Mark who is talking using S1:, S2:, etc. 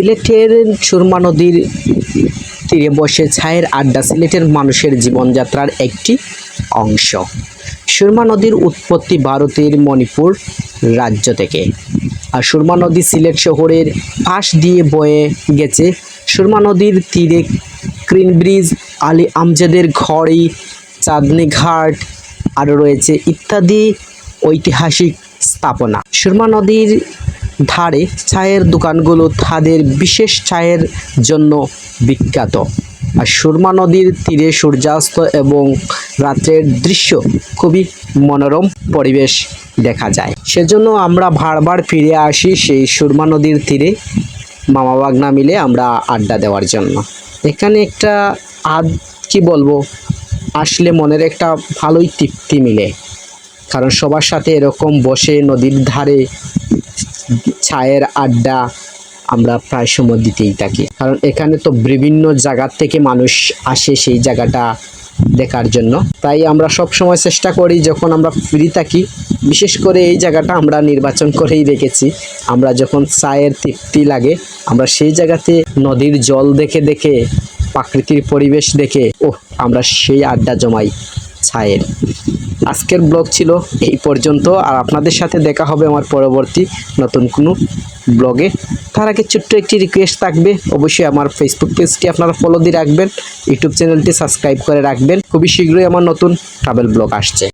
S1: সিলেটের সুরমা নদীর তীরে বসে ছায়ের আড্ডা সিলেটের মানুষের জীবনযাত্রার একটি অংশ। সুরমা নদীর উৎপত্তি ভারতের মণিপুর রাজ্য থেকে। আর সুরমা নদী সিলেট শহরের পাশ দিয়ে বয়ে গেছে সুরমা নদীর তীরে ক্রিন ব্রিজ, আলী আমজাদের ঘড়ি, চাঁদনি ঘাট আরও রয়েছে ইত্যাদি ঐতিহাসিক স্থাপনা। সুরমা নদীর ধারে চায়ের দোকানগুলো তাদের বিশেষ চায়ের জন্য বিখ্যাত। আর সুরমা নদীর তীরে সূর্যাস্ত এবং রাত্রের দৃশ্য খুবই মনোরম পরিবেশ দেখা যায়। সেজন্য আমরা বারবার ফিরে আসি সেই সুরমা নদীর তীরে। মামা বাগনা মিলে আমরা আড্ডা দেওয়ার জন্য। এখানে একটা আদ, কি বলব, আসলে মনের একটা ভালোই তৃপ্তি মিলে। কারণ সবার সাথে এরকম বসে নদীর ধারে ছায়ের আড্ডা আমরা প্রায় সময় দিতেই থাকি। কারণ এখানে তো বিভিন্ন জায়গার থেকে মানুষ আসে সেই জায়গাটা দেখার জন্য। তাই আমরা সব সময় চেষ্টা করি যখন আমরা ফ্রি থাকি, বিশেষ করে এই জায়গাটা আমরা নির্বাচন করেই রেখেছি। আমরা যখন চায়ের তৃপ্তি লাগে, আমরা সেই জায়গাতে নদীর জল দেখে দেখে প্রাকৃতিক পরিবেশ দেখে ও আমরা সেই আড্ডা জমাই। ছায়ের। আজকের ব্লগ ছিল এই পর্যন্ত, আর আপনাদের সাথে দেখা হবে আমার পরবর্তী নতুন কোনো ব্লগে। তার আগে ছোট্ট একটি রিকোয়েস্ট থাকবে, অবশ্যই আমার ফেসবুক পেজটি আপনারা ফলো দিয়ে রাখবেন ইউটিউব চ্যানেলটি সাবস্ক্রাইব করে রাখবেন। খুবই শীঘ্রই আমার নতুন ট্রাভেল ব্লগ আসছে।